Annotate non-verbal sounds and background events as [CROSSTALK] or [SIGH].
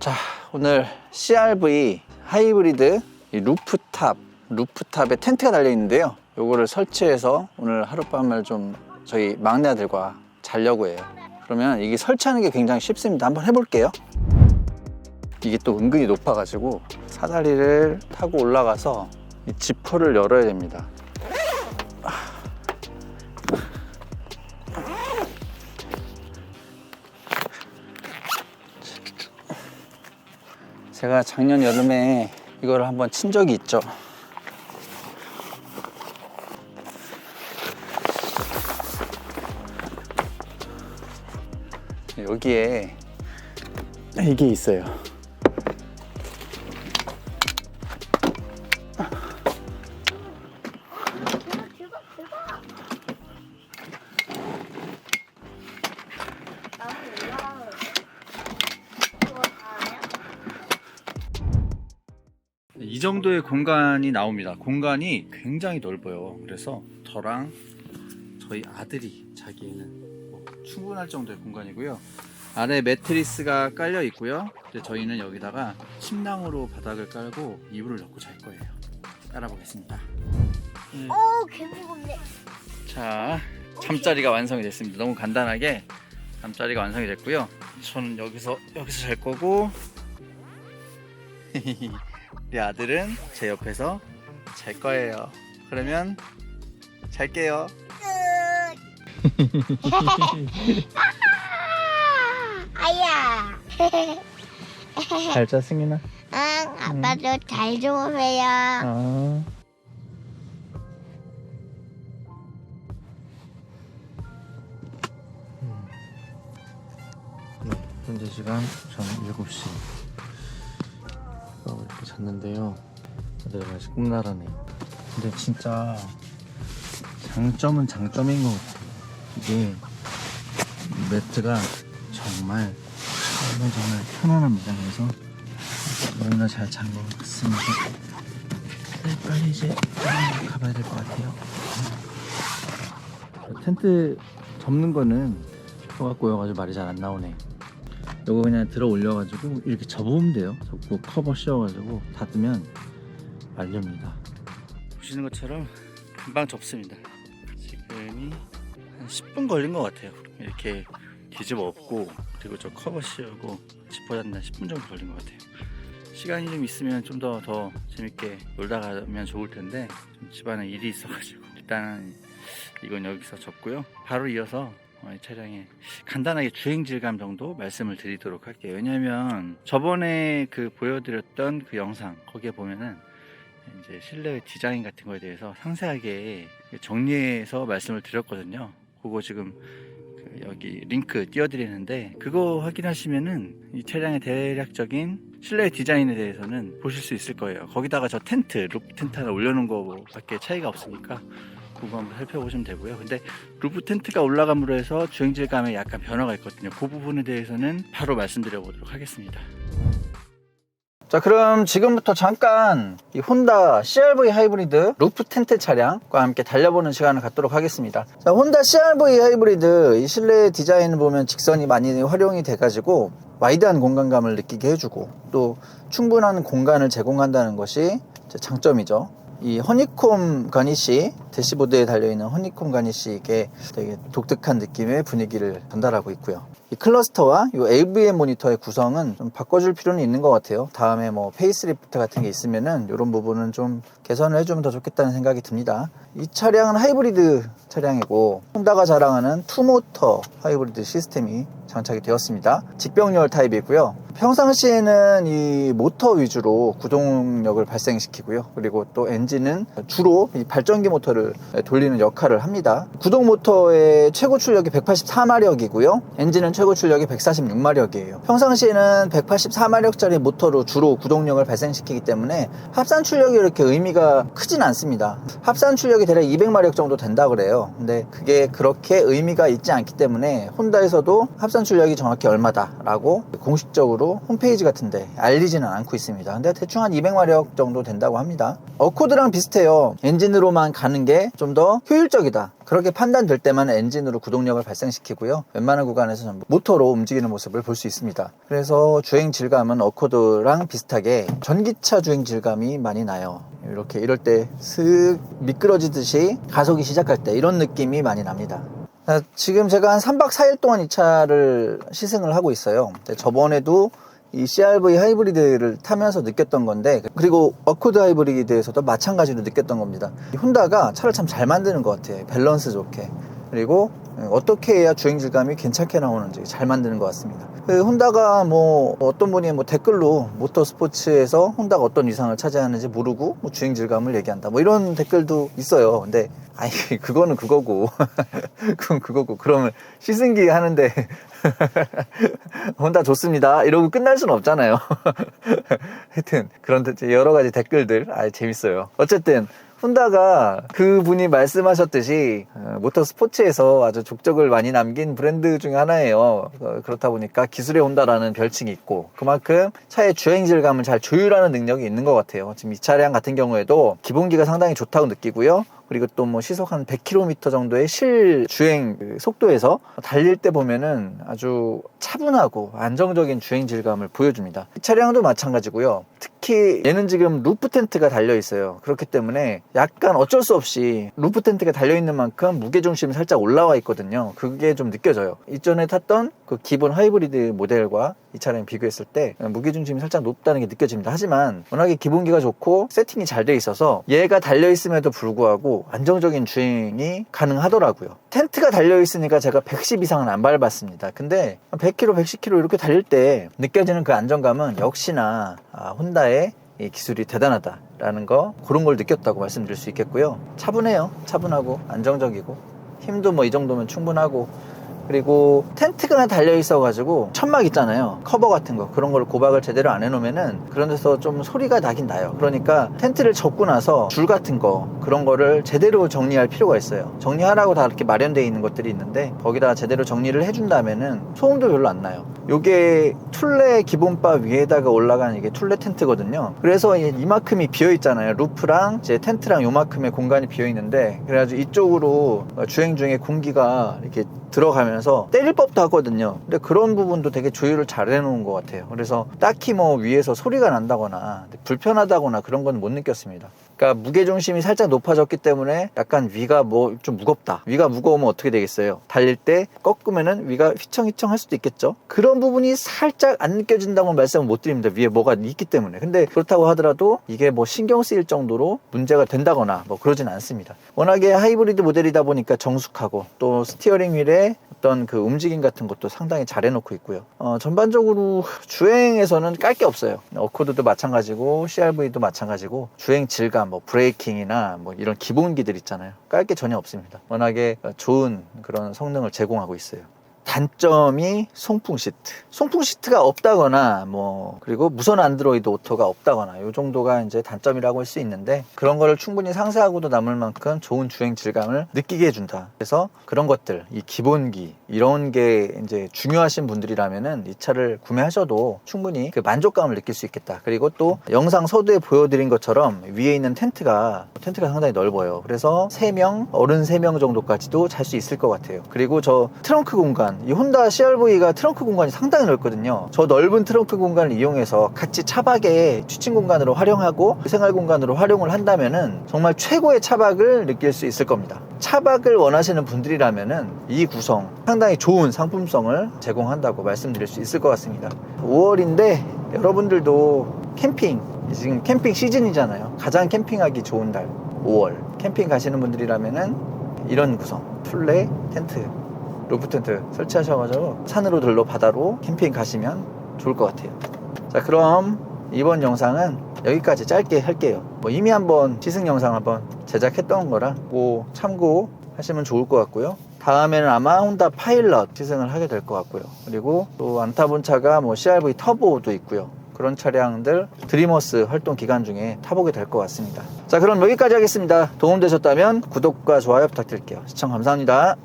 자, 오늘 CRV 하이브리드 이 루프탑, 루프탑에 텐트가 달려 있는데요. 요거를 설치해서 오늘 하룻밤을 좀 저희 막내 아들과 자려고 해요. 그러면 이게 설치하는 게 굉장히 쉽습니다. 한번 해볼게요. 이게 또 은근히 높아가지고 사다리를 타고 올라가서 이 지퍼를 열어야 됩니다. 제가 작년 여름에 이걸 한번 친 적이 있죠. 여기에 이게 있어요. 이 정도의 공간이 나옵니다. 공간이 굉장히 넓어요. 그래서 저랑 저희 아들이 자기에는 뭐 충분할 정도의 공간이고요. 아래 매트리스가 깔려 있고요. 이제 저희는 여기다가 침낭으로 바닥을 깔고 이불을 넣고 잘 거예요. 깔아보겠습니다. 오, 개무겁네. 자, 잠자리가 완성이 됐습니다. 너무 간단하게 잠자리가 완성이 됐고요. 저는 여기서 여기서 잘 거고 [LAUGHS] 우리 아들은 제 옆에서 잘 거예요. 그러면 잘게요. [LAUGHS] 아야. [LAUGHS] 잘 자, 승민아. 응, 아빠도 잘 주무세요. 아. 네, 현재 시간 저는 7시 어, 이렇게 잤는데요. 다들 아직 꿈나라네. 근데 진짜 장점은 장점인 것 같아요. 이게 이 매트가 정말 정말 정말 편안합니다. 그래서 너무나 잘 잔 것 같습니다. 네, 빨리 이제 가봐야 될 것 같아요. 텐트 접는 거는 혀가 꼬여가지고 말이 잘 안 나오네. 요거 그냥 들어 올려가지고 이렇게 접으면 돼요. 접고 커버 씌워가지고 닫으면 말렵니다. 보시는 것처럼 금방 접습니다. 지금이 한 10분 걸린 것 같아요. 이렇게 뒤집어 엎고 그리고 저 커버 씌우고 지퍼 닫는 10분 정도 걸린 것 같아요. 시간이 좀 있으면 좀 더더 재밌게 놀다 가면 좋을 텐데 좀 집안에 일이 있어가지고 일단은 이건 여기서 접고요. 바로 이어서 어, 이 차량의 간단하게 주행 질감 정도 말씀을 드리도록 할게요. 왜냐하면 저번에 그 보여드렸던 그 영상 거기에 보면은 이제 실내 디자인 같은 거에 대해서 상세하게 정리해서 말씀을 드렸거든요. 그거 지금 그 여기 링크 띄워드리는데 그거 확인하시면은 이 차량의 대략적인 실내 디자인에 대해서는 보실 수 있을 거예요. 거기다가 저 텐트, 루프 텐트 하나 올려놓은 거밖에 차이가 없으니까 그거 한번 살펴보시면 되고요. 근데 루프 텐트가 올라감으로 해서 주행 질감에 약간 변화가 있거든요. 그 부분에 대해서는 바로 말씀드려 보도록 하겠습니다. 자 그럼 지금부터 잠깐 이 혼다 CRV 하이브리드 루프 텐트 차량과 함께 달려보는 시간을 갖도록 하겠습니다 자 혼다 CRV 하이브리드 이 실내 디자인을 보면 직선이 많이 활용이 돼 가지고 와이드한 공간감을 느끼게 해주고 또 충분한 공간을 제공한다는 것이 제 장점이죠 이 허니콤 가니시 대시보드에 달려있는 허니콤 가니시에게 되게 독특한 느낌의 분위기를 전달하고 있고요 이 클러스터와 이 AVM 모니터의 구성은 좀 바꿔줄 필요는 있는 것 같아요. 다음에 뭐 페이스리프트 같은 게 있으면은 이런 부분은 좀 개선을 해주면 더 좋겠다는 생각이 듭니다. 이 차량은 하이브리드 차량이고 혼다가 자랑하는 투모터 하이브리드 시스템이 장착이 되었습니다. 직병열 타입이고요. 평상시에는 이 모터 위주로 구동력을 발생시키고요. 그리고 또 엔진은 주로 이 발전기 모터를 돌리는 역할을 합니다. 구동 모터의 최고 출력이 184마력이고요. 엔진은 최고 출력이 146마력이에요 평상시에는 184마력짜리 모터로 주로 구동력을 발생시키기 때문에 합산 출력이 이렇게 의미가 크진 않습니다 합산 출력이 대략 200마력 정도 된다 그래요 근데 그게 그렇게 의미가 있지 않기 때문에 혼다에서도 합산 출력이 정확히 얼마다 라고 공식적으로 홈페이지 같은데 알리지는 않고 있습니다. 근데 대충 한 200마력 정도 된다고 합니다. 어코드랑 비슷해요. 엔진으로만 가는 게 좀 더 효율적이다. 그렇게 판단될 때만 엔진으로 구동력을 발생시키고요. 웬만한 구간에서 전부 모터로 움직이는 모습을 볼 수 있습니다. 그래서 주행 질감은 어코드랑 비슷하게 전기차 주행 질감이 많이 나요. 이렇게 이럴 때 슥 미끄러지듯이 가속이 시작할 때 이런 느낌이 많이 납니다. 아, 지금 제가 한 3박 4일 동안 이 차를 시승을 하고 있어요. 저번에도 이 CRV 하이브리드를 타면서 느꼈던 건데 그리고 어코드 하이브리드에서도 마찬가지로 느꼈던 겁니다. 이 혼다가 차를 참 잘 만드는 것 같아요. 밸런스 좋게. 그리고 어떻게 해야 주행 질감이 괜찮게 나오는지 잘 만드는 것 같습니다. 그 혼다가 뭐 어떤 분이 뭐 댓글로 모터 스포츠에서 혼다가 어떤 위상을 차지하는지 모르고 뭐 주행 질감을 얘기한다 뭐 이런 댓글도 있어요. 근데 아니 [LAUGHS] 그거는 그거고 [LAUGHS] 그건 그거고 그러면 시승기 하는데 [LAUGHS] 혼다 좋습니다 이러고 끝날 수는 없잖아요. 하여튼 그런 여러 가지 댓글들 아 재밌어요. 어쨌든 혼다가 그분이 말씀하셨듯이 어, 모터 스포츠에서 아주 족적을 많이 남긴 브랜드 중에 하나예요. 어, 그렇다 보니까 기술의 혼다라는 별칭이 있고 그만큼 차의 주행 질감을 잘 조율하는 능력이 있는 것 같아요. 지금 이 차량 같은 경우에도 기본기가 상당히 좋다고 느끼고요. 그리고 또 뭐 시속 한 100km 정도의 실 주행 그 속도에서 달릴 때 보면은 아주 차분하고 안정적인 주행 질감을 보여줍니다. 이 차량도 마찬가지고요. 특히 얘는 지금 루프 텐트가 달려 있어요. 그렇기 때문에 약간 어쩔 수 없이 루프 텐트가 달려 있는 만큼 무게 중심이 살짝 올라와 있거든요. 그게 좀 느껴져요. 이전에 탔던 그 기본 하이브리드 모델과 이 차량 비교했을 때 무게 중심이 살짝 높다는 게 느껴집니다. 하지만 워낙에 기본기가 좋고 세팅이 잘 돼 있어서 얘가 달려 있음에도 불구하고 안정적인 주행이 가능하더라고요. 텐트가 달려 있으니까 제가 110 이상은 안 밟았습니다. 근데 100km, 110km 이렇게 달릴 때 느껴지는 그 안정감은 역시나 아, 혼다의 이 기술이 대단하다라는 거 그런 걸 느꼈다고 말씀드릴 수 있겠고요. 차분해요. 차분하고 안정적이고 힘도 뭐 이 정도면 충분하고 그리고 텐트가 달려 있어 가지고 천막 있잖아요. 커버 같은 거. 그런 걸 고박을 제대로 안 해놓으면은 그런 데서 좀 소리가 나긴 나요. 그러니까 텐트를 접고 나서 줄 같은 거 그런 거를 제대로 정리할 필요가 있어요. 정리하라고 다 이렇게 마련되어 있는 것들이 있는데 거기다 제대로 정리를 해준다면은 소음도 별로 안 나요. 요게 툴레 기본바 위에다가 올라간 이게 툴레 텐트거든요. 그래서 이- 이만큼이 비어 있잖아요. 루프랑 이제 텐트랑 요만큼의 공간이 비어 있는데 그래가지고 이쪽으로 주행 중에 공기가 이렇게 들어가면서 때릴 법도 하거든요. 근데 그런 부분도 되게 조율을 잘 해놓은 것 같아요. 그래서 딱히 뭐 위에서 소리가 난다거나 불편하다거나 그런 건 못 느꼈습니다. 그러니까 무게 중심이 살짝 높아졌기 때문에 약간 위가 뭐 좀 무겁다. 위가 무거우면 어떻게 되겠어요? 달릴 때 꺾으면은 위가 휘청휘청 할 수도 있겠죠? 그런 부분이 살짝 안 느껴진다고 말씀을 못 드립니다. 위에 뭐가 있기 때문에. 근데 그렇다고 하더라도 이게 뭐 신경 쓰일 정도로 문제가 된다거나 뭐 그러진 않습니다. 워낙에 하이브리드 모델이다 보니까 정숙하고 또 스티어링 휠에 어떤 그 움직임 같은 것도 상당히 잘 해놓고 있고요. 어, 전반적으로 주행에서는 깔 게 없어요. 어코드도 마찬가지고 CRV도 마찬가지고 주행 질감, 뭐 브레이킹이나 뭐 이런 기본기들 있잖아요. 깔 게 전혀 없습니다. 워낙에 좋은 그런 성능을 제공하고 있어요. 단점이 송풍 시트. 송풍 시트가 없다거나 뭐 그리고 무선 안드로이드 오토가 없다거나 요 정도가 이제 단점이라고 할 수 있는데 그런 거를 충분히 상세하고도 남을 만큼 좋은 주행 질감을 느끼게 해준다. 그래서 그런 것들, 이 기본기 이런 게 이제 중요하신 분들이라면은 이 차를 구매하셔도 충분히 그 만족감을 느낄 수 있겠다. 그리고 또 영상 서두에 보여드린 것처럼 위에 있는 텐트가 텐트가 상당히 넓어요. 그래서 3명, 어른 3명 정도까지도 잘 수 있을 것 같아요. 그리고 저 트렁크 공간, 이 혼다 CRV가 트렁크 공간이 상당히 넓거든요. 저 넓은 트렁크 공간을 이용해서 같이 차박의 취침 공간으로 활용하고 생활 공간으로 활용을 한다면은 정말 최고의 차박을 느낄 수 있을 겁니다. 차박을 원하시는 분들이라면은 이 구성 상당히 좋은 상품성을 제공한다고 말씀드릴 수 있을 것 같습니다. 5월인데 여러분들도 캠핑 지금 캠핑 시즌이잖아요. 가장 캠핑하기 좋은 달 5월 캠핑 가시는 분들이라면은 이런 구성 풀레 텐트 루프 텐트 설치하셔가지고 산으로 들러 바다로 캠핑 가시면 좋을 것 같아요. 자 그럼 이번 영상은 여기까지 짧게 할게요. 뭐 이미 한번 시승 영상 한번 제작했던 거라 뭐 참고하시면 좋을 것 같고요. 다음에는 아마 혼다 파일럿 시승을 하게 될 것 같고요. 그리고 또 안 타본 차가 뭐 CRV 터보도 있고요. 그런 차량들 드리머스 활동 기간 중에 타보게 될 것 같습니다. 자 그럼 여기까지 하겠습니다. 도움되셨다면 구독과 좋아요 부탁드릴게요. 시청 감사합니다.